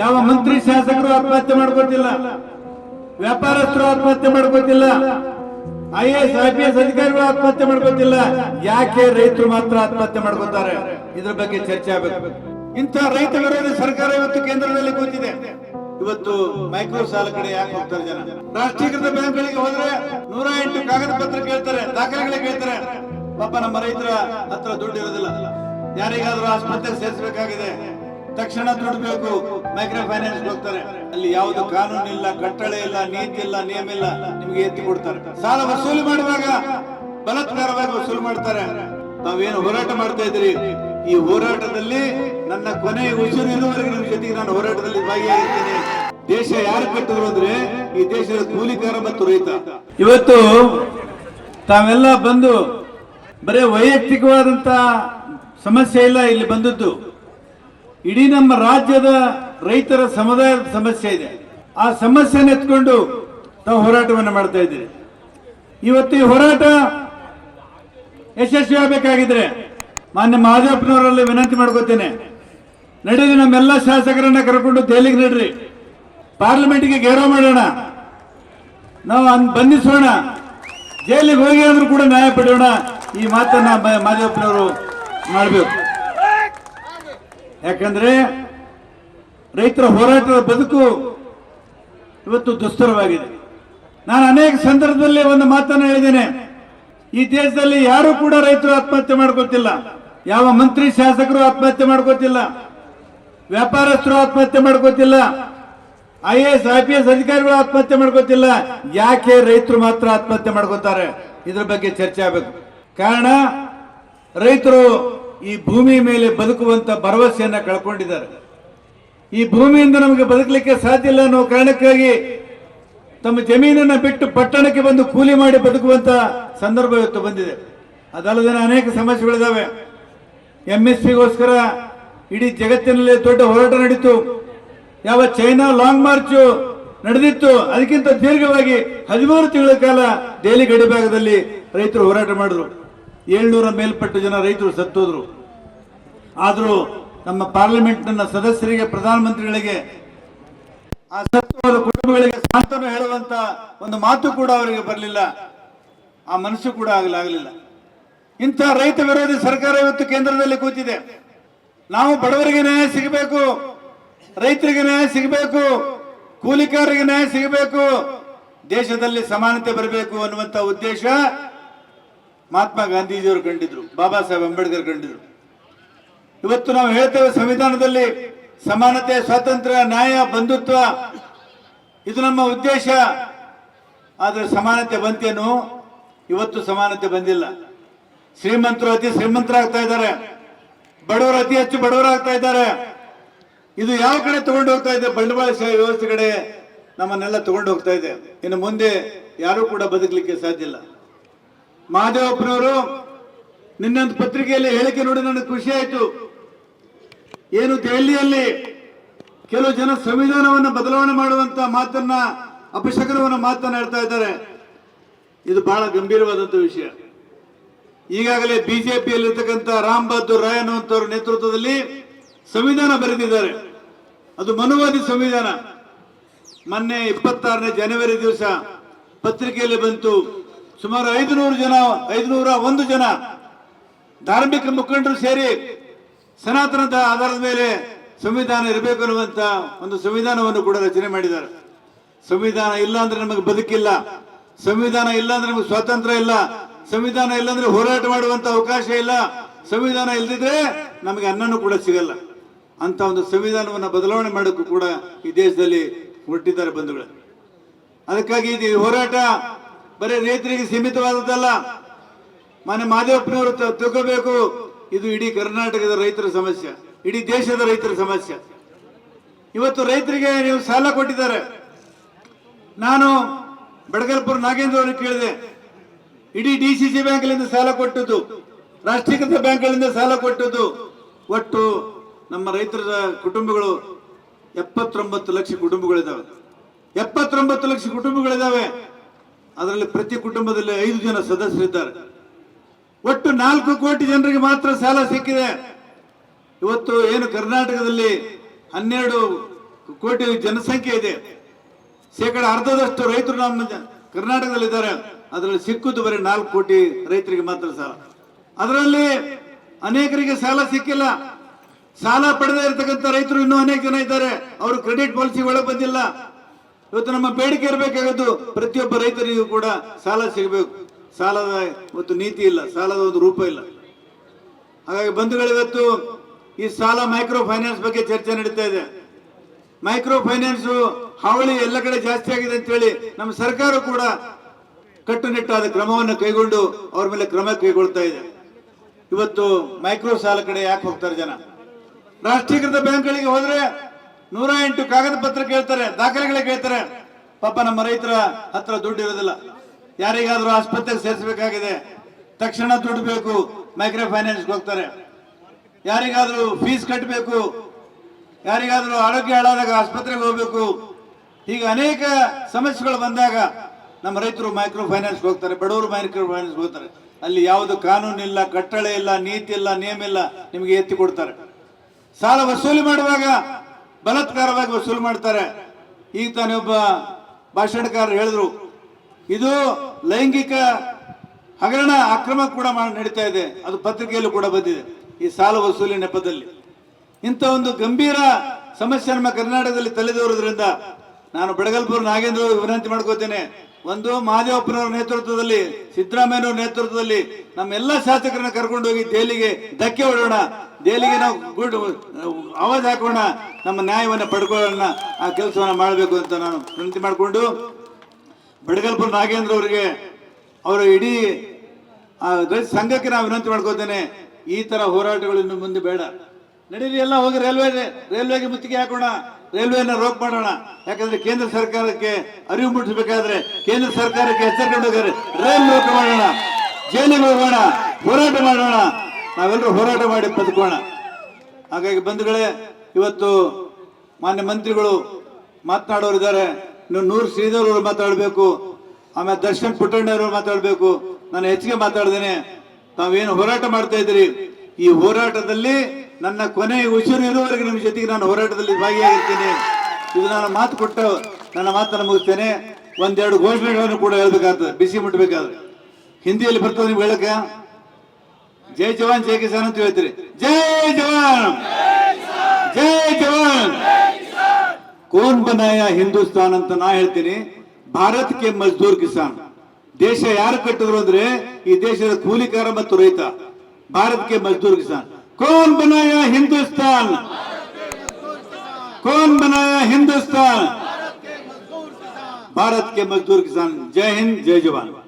ಯಾವ ಮಂತ್ರಿ ಶಾಸಕರು ಆತ್ಮಹತ್ಯೆ ಮಾಡ್ಕೋತಿಲ್ಲ? ವ್ಯಾಪಾರಸ್ಥರು ಆತ್ಮಹತ್ಯೆ ಮಾಡ್ಕೋತಿಲ್ಲ? I S I P S ಅಧಿಕಾರಿಗಳು ಆತ್ಮಹತ್ಯೆ ಮಾಡ್ಕೋತಿಲ್ಲ? ಯಾಕೆ ರೈತರು ಮಾತ್ರ ಆತ್ಮಹತ್ಯೆ ಮಾಡ್ಕೋತಾರೆ? ಇದ್ರ ಬಗ್ಗೆ ಚರ್ಚೆ ಆಗಬೇಕು. ಇಂಥ ರೈತ ವಿರೋಧಿ ಸರ್ಕಾರ ಇವತ್ತು ಕೇಂದ್ರದಲ್ಲಿ ಕೂತಿದೆ. ಇವತ್ತು ಮೈಕ್ರೋ ಸಾಲ ಕಡೆ ಯಾಕೆ ಹೋಗ್ತಾರೆ ಜನ? ರಾಷ್ಟ್ರೀಕೃತ ಬ್ಯಾಂಕ್ಗಳಿಗೆ ಹೋದ್ರೆ ನೂರ ಎಂಟು ಕಾಗದ ಪತ್ರ ಕೇಳ್ತಾರೆ, ದಾಖಲೆಗಳೇ ಕೇಳ್ತಾರೆ. ಪಾಪ ನಮ್ಮ ರೈತರ ಹತ್ರ ದುಡ್ಡು ಇರೋದಿಲ್ಲ. ಯಾರಿಗಾದ್ರೂ ಆಸ್ಪತ್ರೆ ಸೇರಿಸಬೇಕಾಗಿದೆ. ತಕ್ಷಣ ದುಡ್ಡು ಬೇಕು ಮೈಕ್ರೋ ಫೈನಾನ್ಸ್ ಹೋಗ್ತಾರೆ. ಅಲ್ಲಿ ಯಾವುದು ಕಾನೂನು ಇಲ್ಲ ಕಟ್ಟಳೆ ಇಲ್ಲ, ನೀತಿ ಇಲ್ಲ, ನಿಯಮ ಇಲ್ಲ, ನಿಮ್ಗೆ ಎತ್ತಿ ಕೊಡ್ತಾರೆ. ಸಾಲ ವಸೂಲಿ ಮಾಡುವಾಗ ಬಲತ್ಕಾರವಾಗಿ ವಸೂಲಿ ಮಾಡ್ತಾರೆ. ತಾವೇನು ಹೋರಾಟ ಮಾಡ್ತಾ ಇದ್ರಿ ಈ ಹೋರಾಟದಲ್ಲಿ ನನ್ನ ಕೊನೆಯ ಉಸಿರು ಇರುವವರೆಗೆ ನಿಮ್ ಜೊತೆಗೆ ನಾನು ಹೋರಾಟದಲ್ಲಿ ಭಾಗಿಯಾಗಿದ್ದೇನೆ ದೇಶ ಯಾರು ಕಟ್ಟಿದ್ರು ಅಂದ್ರೆ ಈ ದೇಶದ ಕೂಲಿಕಾರ ಮತ್ತು ರೈತ. ಇವತ್ತು ತಾವೆಲ್ಲ ಬಂದು ಬರೀ ವೈಯಕ್ತಿಕವಾದಂತ ಸಮಸ್ಯೆ ಇಲ್ಲ ಇಲ್ಲಿ ಬಂದದ್ದು. ಇಡೀ ನಮ್ಮ ರಾಜ್ಯದ ರೈತರ ಸಮುದಾಯದ ಸಮಸ್ಯೆ ಇದೆ. ಆ ಸಮಸ್ಯೆನ ಎತ್ಕೊಂಡು ತಾವು ಹೋರಾಟವನ್ನು ಮಾಡ್ತಾ ಇದ್ದೀರಿ ಇವತ್ತು ಈ ಹೋರಾಟ ಯಶಸ್ವಿ ಆಗಬೇಕಾಗಿದ್ರೆ ಮಾನ್ಯ ಮಹಾದೇವಪ್ಪನವರಲ್ಲಿ ವಿನಂತಿ ಮಾಡ್ಕೋತೇನೆ. ನಡೀರಿ ನಮ್ಮೆಲ್ಲ ಶಾಸಕರನ್ನ ಕರ್ಕೊಂಡು ದೆಹಲಿಗೆ ನಡ್ರಿ. ಪಾರ್ಲಿಮೆಂಟ್ಗೆ ಗೌರವ ಮಾಡೋಣ. ನಾವು ಅನ್ ಬಂಧಿಸೋಣ. ಜೈಲಿಗೆ ಹೋಗಿ ಅಂದ್ರೂ ಕೂಡ ನ್ಯಾಯ ಪಡೆಯೋಣ. ಈ ಮಾತನ್ನ ಮ- ಮಾದೇವಪ್ಪನವರು ಮಾಡಬೇಕು. ಯಾಕಂದ್ರೆ ರೈತರ ಹೋರಾಟದ ಬದುಕು ಇವತ್ತು ದುಸ್ತರವಾಗಿದೆ. ನಾನು ಅನೇಕ ಸಂದರ್ಭದಲ್ಲಿ ಒಂದು ಮಾತನ್ನು ಹೇಳಿದ್ದೇನೆ. ಈ ದೇಶದಲ್ಲಿ ಯಾರು ಕೂಡ ರೈತರು ಆತ್ಮಹತ್ಯೆ ಮಾಡ್ಕೋತಿಲ್ಲ. ಯಾವ ಮಂತ್ರಿ, ಶಾಸಕರು ಆತ್ಮಹತ್ಯೆ ಮಾಡ್ಕೋತಿಲ್ಲ. ವ್ಯಾಪಾರಸ್ಥರು ಆತ್ಮಹತ್ಯೆ ಮಾಡ್ಕೋತಿಲ್ಲ. I S I P S ಅಧಿಕಾರಿಗಳು ಆತ್ಮಹತ್ಯೆ ಮಾಡ್ಕೋತಿಲ್ಲ. ಯಾಕೆ ರೈತರು ಮಾತ್ರ ಆತ್ಮಹತ್ಯೆ ಮಾಡ್ಕೋತಾರೆ? ಇದ್ರ ಬಗ್ಗೆ ಚರ್ಚೆ ಆಗಬೇಕು. ಕಾರಣ, ರೈತರು ಈ ಭೂಮಿ ಮೇಲೆ ಬದುಕುವಂತ ಭರವಸೆಯನ್ನ ಕಳ್ಕೊಂಡಿದ್ದಾರೆ. ಈ ಭೂಮಿಯಿಂದ ನಮಗೆ ಬದುಕಲಿಕ್ಕೆ ಸಾಧ್ಯ ಇಲ್ಲ ಅನ್ನೋ ಕಾರಣಕ್ಕಾಗಿ ತಮ್ಮ ಜಮೀನನ್ನ ಬಿಟ್ಟು ಪಟ್ಟಣಕ್ಕೆ ಬಂದು ಕೂಲಿ ಮಾಡಿ ಬದುಕುವಂತ ಸಂದರ್ಭ ಇವತ್ತು ಬಂದಿದೆ. ಅದಲ್ಲದೆ ಅನೇಕ ಸಮಸ್ಯೆಗಳಿದ್ದಾವೆ ಎಂ ಎಸ್ ಪಿಗೋಸ್ಕರ ಇಡೀ ಜಗತ್ತಿನಲ್ಲಿ ದೊಡ್ಡ ಹೋರಾಟ ನಡೀತು. ಯಾವ ಚೈನಾ ಲಾಂಗ್ ಮಾರ್ಚ್ ನಡೆದಿತ್ತು. ಅದಕ್ಕಿಂತ ದೀರ್ಘವಾಗಿ ಹದಿಮೂರು ತಿಂಗಳ ಕಾಲ ದೆಹಲಿ ಗಡಿಭಾಗದಲ್ಲಿ ರೈತರು ಹೋರಾಟ ಮಾಡಿದ್ರು. ಏಳ್ನೂರ ಮೇಲ್ಪಟ್ಟು ಜನ ರೈತರು ಸತ್ತೋದ್ರು. ಆದರೂ ನಮ್ಮ ಪಾರ್ಲಿಮೆಂಟ್ ನನ್ನ ಸದಸ್ಯರಿಗೆ, ಪ್ರಧಾನಮಂತ್ರಿಗಳಿಗೆ, ಆ ಸತ್ತೋದ ಕುಟುಂಬಗಳಿಗೆ ಸಾಂತ್ವನ ಹೇಳುವಂತ ಒಂದು ಮಾತು ಕೂಡ ಅವರಿಗೆ ಬರಲಿಲ್ಲ. ಆ ಮನಸ್ಸು ಕೂಡ ಆಗಲಾಗಲಿಲ್ಲ ಇಂಥ ರೈತ ವಿರೋಧಿ ಸರ್ಕಾರ ಇವತ್ತು ಕೇಂದ್ರದಲ್ಲಿ ಕೂತಿದೆ. ನಾವು ಬಡವರಿಗೆ ನ್ಯಾಯ ಸಿಗಬೇಕು, ರೈತರಿಗೆ ನ್ಯಾಯ ಸಿಗಬೇಕು, ಕೂಲಿಕಾರರಿಗೆ ನ್ಯಾಯ ಸಿಗಬೇಕು, ದೇಶದಲ್ಲಿ ಸಮಾನತೆ ಬರಬೇಕು ಅನ್ನುವಂತ ಉದ್ದೇಶ ಮಹಾತ್ಮ ಗಾಂಧೀಜಿಯವರು ಕಂಡಿದ್ರು, ಬಾಬಾ ಸಾಹೇಬ್ ಅಂಬೇಡ್ಕರ್ ಕಂಡಿದ್ರು. ಇವತ್ತು ನಾವು ಹೇಳ್ತೇವೆ ಸಂವಿಧಾನದಲ್ಲಿ ಸಮಾನತೆ, ಸ್ವಾತಂತ್ರ್ಯ, ನ್ಯಾಯ, ಬಂಧುತ್ವ, ಇದು ನಮ್ಮ ಉದ್ದೇಶ. ಆದರೆ ಸಮಾನತೆ ಬಂತೇನು? ಇವತ್ತು ಸಮಾನತೆ ಬಂದಿಲ್ಲ. ಶ್ರೀಮಂತರು ಅತಿ ಶ್ರೀಮಂತರಾಗ್ತಾ ಇದ್ದಾರೆ. ಬಡವರು ಅತಿ ಹೆಚ್ಚು ಬಡವರಾಗ್ತಾ ಇದ್ದಾರೆ. ಇದು ಯಾವ ಕಡೆ ತಗೊಂಡು ಹೋಗ್ತಾ ಇದೆ? ಬಂಡವಾಳಶಾಹಿ ವ್ಯವಸ್ಥೆ ಕಡೆ ನಮ್ಮನ್ನೆಲ್ಲ ತಗೊಂಡು ಹೋಗ್ತಾ ಇದೆ. ಇನ್ನು ಮುಂದೆ ಯಾರೂ ಕೂಡ ಬದುಕಲಿಕ್ಕೆ ಸಾಧ್ಯ ಇಲ್ಲ. ಮಹಾದೇವಪ್ಪನವರು ನಿನ್ನೊಂದು ಪತ್ರಿಕೆಯಲ್ಲಿ ಹೇಳಿಕೆ ನೋಡಿ ನನಗೆ ಖುಷಿ ಆಯಿತು. ಏನು ದೆಹಲಿಯಲ್ಲಿ ಕೆಲವು ಜನ ಸಂವಿಧಾನವನ್ನು ಬದಲಾವಣೆ ಮಾಡುವಂತ ಮಾತನ್ನ ಅಪಶಕನವನ್ನ ಮಾತನ್ನ ಹೇಳ್ತಾ ಇದ್ದಾರೆ. ಇದು ಬಹಳ ಗಂಭೀರವಾದಂತ ವಿಷಯ. ಈಗಾಗಲೇ ಬಿಜೆಪಿಯಲ್ಲಿರ್ತಕ್ಕಂಥ ರಾಮ್ ಬಹದ್ದೂರ್ ರಾಯ್ ಅನ್ನುವಂಥವ್ರ ನೇತೃತ್ವದಲ್ಲಿ ಸಂವಿಧಾನ ಬರೆದಿದ್ದಾರೆ. ಅದು ಮನುವಾದಿ ಸಂವಿಧಾನ. ಮೊನ್ನೆ ಇಪ್ಪತ್ತಾರನೇ ಜನವರಿ ದಿವಸ ಪತ್ರಿಕೆಯಲ್ಲಿ ಬಂತು. ಸುಮಾರು ಐದುನೂರು ಜನ, ಐದುನೂರ ಒಂದು ಜನ ಧಾರ್ಮಿಕ ಮುಖಂಡರು ಸೇರಿ ಸನಾತನದ ಆಧಾರದ ಮೇಲೆ ಸಂವಿಧಾನ ಇರಬೇಕು ಅನ್ನುವಂತ ಒಂದು ಸಂವಿಧಾನವನ್ನು ಕೂಡ ರಚನೆ ಮಾಡಿದ್ದಾರೆ. ಸಂವಿಧಾನ ಇಲ್ಲ ಅಂದ್ರೆ ನಮಗೆ ಬದುಕಿಲ್ಲ. ಸಂವಿಧಾನ ಇಲ್ಲ ಅಂದ್ರೆ ನಮಗೆ ಸ್ವಾತಂತ್ರ್ಯ ಇಲ್ಲ. ಸಂವಿಧಾನ ಇಲ್ಲ ಅಂದ್ರೆ ಹೋರಾಟ ಮಾಡುವಂತ ಅವಕಾಶ ಇಲ್ಲ. ಸಂವಿಧಾನ ಇಲ್ಲದಿದ್ರೆ ನಮಗೆ ಅನ್ನನೂ ಕೂಡ ಸಿಗಲ್ಲ. ಅಂತ ಒಂದು ಸಂವಿಧಾನವನ್ನು ಬದಲಾವಣೆ ಮಾಡೋಕ್ಕೂ ಕೂಡ ಈ ದೇಶದಲ್ಲಿ ಹೊರಟಿದ್ದಾರೆ ಬಂಧುಗಳು. ಅದಕ್ಕಾಗಿ ಇದು ಹೋರಾಟ ಬರೀ ರೈತರಿಗೆ ಸೀಮಿತವಾದದ್ದಲ್ಲ. ಮನೆ ಮಾದೇವಪ್ಪನವರು ತ- ತಿಳ್ಕೋಬೇಕು. ಇದು ಇಡೀ ಕರ್ನಾಟಕದ ರೈತರ ಸಮಸ್ಯೆ. ಇಡೀ ದೇಶದ ರೈತರ ಸಮಸ್ಯೆ. ಇವತ್ತು ರೈತರಿಗೆ ನೀವು ಸಾಲ ಕೊಟ್ಟಿದ್ದಾರೆ. ನಾನು ಬಡಗಲ್ಪುರ ನಾಗೇಂದ್ರ ಅವರಿಗೆ ಕೇಳಿದೆ. ಇಡೀ ಡಿ ಸಿ ಸಿ ಬ್ಯಾಂಕ್ಗಳಿಂದ ಸಾಲ ಕೊಟ್ಟದ್ದು, ರಾಷ್ಟ್ರೀಕೃತ ಬ್ಯಾಂಕ್ಗಳಿಂದ ಸಾಲ ಕೊಟ್ಟದ್ದು. ಒಟ್ಟು ನಮ್ಮ ರೈತರ ಕುಟುಂಬಗಳು ಎಪ್ಪತ್ತೊಂಬತ್ತು ಲಕ್ಷ ಕುಟುಂಬಗಳಿದ್ದಾವೆ ಎಪ್ಪತ್ತೊಂಬತ್ತು ಲಕ್ಷ ಕುಟುಂಬಗಳಿದ್ದಾವೆ ಅದರಲ್ಲಿ ಪ್ರತಿ ಕುಟುಂಬದಲ್ಲಿ ಐದು ಜನ ಸದಸ್ಯರಿದ್ದಾರೆ. ಒಟ್ಟು ನಾಲ್ಕು ಕೋಟಿ ಜನರಿಗೆ ಮಾತ್ರ ಸಾಲ ಸಿಕ್ಕಿದೆ. ಇವತ್ತು ಏನು ಕರ್ನಾಟಕದಲ್ಲಿ ಹನ್ನೆರಡು ಕೋಟಿ ಜನಸಂಖ್ಯೆ ಇದೆ. ಶೇಕಡ ಅರ್ಧದಷ್ಟು ರೈತರು ನಮ್ಮ ಕರ್ನಾಟಕದಲ್ಲಿ ಇದ್ದಾರೆ ಅದರಲ್ಲಿ ಸಿಕ್ಕುದು ಬರೀ ನಾಲ್ಕು ಕೋಟಿ ರೈತರಿಗೆ ಮಾತ್ರ ಸಾಲ. ಅದರಲ್ಲಿ ಅನೇಕರಿಗೆ ಸಾಲ ಸಿಕ್ಕಿಲ್ಲ. ಸಾಲ ಪಡೆದೇ ಇರತಕ್ಕಂಥ ರೈತರು ಇನ್ನೂ ಅನೇಕ ಜನ ಇದ್ದಾರೆ. ಅವರು ಕ್ರೆಡಿಟ್ ಪಾಲಿಸಿ ಒಳಗೆ ಬಂದಿಲ್ಲ. ಇವತ್ತು ನಮ್ಮ ಬೇಡಿಕೆ ಇರಬೇಕಾಗದ್ದು ಪ್ರತಿಯೊಬ್ಬ ರೈತರಿಗೂ ಕೂಡ ಸಾಲ ಸಿಗಬೇಕು. ಸಾಲದ ಇವತ್ತು ನೀತಿ ಇಲ್ಲ, ಸಾಲದ ಒಂದು ರೂಪ ಇಲ್ಲ. ಹಾಗಾಗಿ ಬಂಧುಗಳು, ಇವತ್ತು ಈ ಸಾಲ ಮೈಕ್ರೋ ಫೈನಾನ್ಸ್ ಬಗ್ಗೆ ಚರ್ಚೆ ನಡೀತಾ ಇದೆ. ಮೈಕ್ರೋ ಫೈನಾನ್ಸ್ ಹಾವಳಿ ಎಲ್ಲ ಕಡೆ ಜಾಸ್ತಿ ಆಗಿದೆ ಅಂತೇಳಿ ನಮ್ಮ ಸರ್ಕಾರ ಕೂಡ ಕಟ್ಟುನಿಟ್ಟಾದ ಕ್ರಮವನ್ನು ಕೈಗೊಂಡು ಅವ್ರ ಮೇಲೆ ಕ್ರಮ ಕೈಗೊಳ್ತಾ ಇದೆ. ಇವತ್ತು ಮೈಕ್ರೋ ಸಾಲ ಕಡೆ ಯಾಕೆ ಹೋಗ್ತಾರೆ ಜನ? ರಾಷ್ಟ್ರೀಕೃತ ಬ್ಯಾಂಕ್ಗಳಿಗೆ ಹೋದ್ರೆ ನೂರ ಎಂಟು ಕಾಗದ ಪತ್ರ ಕೇಳ್ತಾರೆ, ದಾಖಲೆಗಳೇ ಕೇಳ್ತಾರೆ. ಪಾಪ ನಮ್ಮ ರೈತರ ಹತ್ರ ದುಡ್ಡು ಇರೋದಿಲ್ಲ. ಯಾರಿಗಾದ್ರೂ ಆಸ್ಪತ್ರೆಗೆ ಸೇರಿಸಬೇಕಾಗಿದೆ. ತಕ್ಷಣ ದುಡ್ಡು ಬೇಕು ಮೈಕ್ರೋ ಫೈನಾನ್ಸ್ಗೆ ಹೋಗ್ತಾರೆ. ಯಾರಿಗಾದ್ರೂ ಫೀಸ್ ಕಟ್ಟಬೇಕು ಯಾರಿಗಾದ್ರೂ ಆರೋಗ್ಯ ಹಾಳಾದಾಗ ಆಸ್ಪತ್ರೆಗೆ ಹೋಗ್ಬೇಕು. ಹೀಗೆ ಅನೇಕ ಸಮಸ್ಯೆಗಳು ಬಂದಾಗ ನಮ್ಮ ರೈತರು ಮೈಕ್ರೋ ಫೈನಾನ್ಸ್ಗೆ ಹೋಗ್ತಾರೆ, ಬಡವರು ಮೈಕ್ರೋ ಫೈನಾನ್ಸ್ ಹೋಗ್ತಾರೆ. ಅಲ್ಲಿ ಯಾವುದು ಕಾನೂನು ಇಲ್ಲ ಕಟ್ಟಳೆ ಇಲ್ಲ, ನೀತಿ ಇಲ್ಲ, ನಿಯಮ ಇಲ್ಲ, ನಿಮಗೆ ಎತ್ತಿ ಕೊಡ್ತಾರೆ. ಸಾಲ ವಸೂಲಿ ಮಾಡುವಾಗ ಬಲಾತ್ಕಾರವಾಗಿ ವಸೂಲು ಮಾಡ್ತಾರೆ. ಈಗ ತಾನೇ ಒಬ್ಬ ಭಾಷಣಕಾರ ಹೇಳಿದ್ರು, ಇದು ಲೈಂಗಿಕ ಹಗರಣ ಅಕ್ರಮ ಕೂಡ ನಡೀತಾ ಇದೆ, ಅದು ಪತ್ರಿಕೆಯಲ್ಲೂ ಕೂಡ ಬಂದಿದೆ, ಈ ಸಾಲ ವಸೂಲಿ ನೆಪದಲ್ಲಿ. ಇಂಥ ಒಂದು ಗಂಭೀರ ಸಮಸ್ಯೆ ನಮ್ಮ ಕರ್ನಾಟಕದಲ್ಲಿ ತಲೆದೋರೋದ್ರಿಂದ ನಾನು ಬೆಳಗಲ್ಪುರ ನಾಗೇಂದ್ರ ವಿನಂತಿ ಮಾಡ್ಕೋತೇನೆ ಒಂದು ಮಹಾದೇವಪ್ಪನವರ ನೇತೃತ್ವದಲ್ಲಿ, ಸಿದ್ದರಾಮಯ್ಯನವರ ನೇತೃತ್ವದಲ್ಲಿ ನಮ್ಮೆಲ್ಲ ಶಾಸಕರನ್ನ ಕರ್ಕೊಂಡು ಹೋಗಿ ದೆಹಲಿಗೆ ಧಕ್ಕೆ ಹೊಡೋಣ. ದೆಹಲಿಗೆ ನಾವು ಗುಡ್, ಆವಾಜ್ ಹಾಕೋಣ. ನಮ್ಮ ನ್ಯಾಯವನ್ನು ಪಡ್ಕೊಳ್ಳೋಣ. ಆ ಕೆಲಸವನ್ನು ಮಾಡಬೇಕು ಅಂತ ನಾನು ವಿನಂತಿ ಮಾಡಿಕೊಂಡು ಬಿಡಗಲ್ಪುರ ನಾಗೇಂದ್ರ ಅವರಿಗೆ ಅವರ ಇಡೀ ಸಂಘಕ್ಕೆ ನಾವು ವಿನಂತಿ ಮಾಡ್ಕೋತೇನೆ ಈ ತರ ಹೋರಾಟಗಳು ಇನ್ನು ಮುಂದೆ ಬೇಡ. ನಡೀರಿ, ಎಲ್ಲ ಹೋಗಿ ರೈಲ್ವೆ, ರೈಲ್ವೆಗೆ ಮುತ್ತಿಗೆ ಹಾಕೋಣ. ರೈಲ್ವೆನ ರೋಕ್ ಮಾಡೋಣ. ಯಾಕಂದ್ರೆ ಕೇಂದ್ರ ಸರ್ಕಾರಕ್ಕೆ ಅರಿವು ಮೂಡಿಸಬೇಕಾದ್ರೆ ಕೇಂದ್ರ ಸರ್ಕಾರಕ್ಕೆ ಎಚ್ಚರಿಕೆ ರೈಲ್ ರೋಕ್ ಮಾಡೋಣ ಜೈಲಿಗೆ ಹೋಗೋಣ, ಹೋರಾಟ ಮಾಡೋಣ. ನಾವೆಲ್ಲರೂ ಹೋರಾಟ ಮಾಡಿ ಬದುಕೋಣ. ಹಾಗಾಗಿ ಬಂಧುಗಳೇ, ಇವತ್ತು ಮಾನ್ಯ ಮಂತ್ರಿಗಳು ಮಾತನಾಡೋರಿದ್ದಾರೆ ಇನ್ನು ನೂರು ಶ್ರೀಧರ್ ಅವರು ಮಾತಾಡಬೇಕು, ಆಮೇಲೆ ದರ್ಶನ್ ಪುಟ್ಟಣ್ಣವರು ಮಾತಾಡಬೇಕು. ನಾನು ಹೆಚ್ಚಿಗೆ ಮಾತಾಡ್ದೇನೆ. ತಾವೇನು ಹೋರಾಟ ಮಾಡ್ತಾ ಇದ್ದೀರಿ? ಈ ಹೋರಾಟದಲ್ಲಿ ನನ್ನ ಕೊನೆ ಉಸಿರು ಇರುವವರೆಗೆ ನಿಮ್ಮ ಜೊತೆಗೆ ನಾನು ಹೋರಾಟದಲ್ಲಿ ಭಾಗಿಯಾಗಿರ್ತೀನಿ. ಇದು ನಾನು ಮಾತು ಕೊಟ್ಟು ನನ್ನ ಮಾತನ್ನು ಮುಗಿಸ್ತೇನೆ. ಒಂದೆರಡು ಘೋಷಣೆಗಳನ್ನು ಕೂಡ ಹೇಳ್ಬೇಕಾಗ್ತದೆ. ಬಿಸಿ ಮುಟ್ಟಬೇಕಾದ್ರೆ ಹಿಂದಿಯಲ್ಲಿ ಬರ್ತದೆ ನೀವು ಹೇಳಕ ಜೈ ಜವಾನ್, ಜೈ ಕಿಸಾನ್ ಅಂತ ಹೇಳ್ತೀರಿ. ಜೈ ಜವಾನ್! ಜೈ ಜವಾನ್! ಕೋನ್ ಬನಾಯ ಹಿಂದೂಸ್ತಾನ್ ಅಂತ ನಾ ಹೇಳ್ತೀನಿ. ಭಾರತಕ್ಕೆ ಮಜ್ದೂರ್ ಕಿಸಾನ್. ದೇಶ ಯಾರು ಕಟ್ಟಿದ್ರು ಅಂದ್ರೆ ಈ ದೇಶದ ಕೂಲಿಕಾರ ಮತ್ತು ರೈತ. भारत के मजदूर किसान। कौन बनाया हिंदुस्तान? कौन बनाया हिंदुस्तान? भारत के मजदूर किसान। जय हिंद, जय जवान।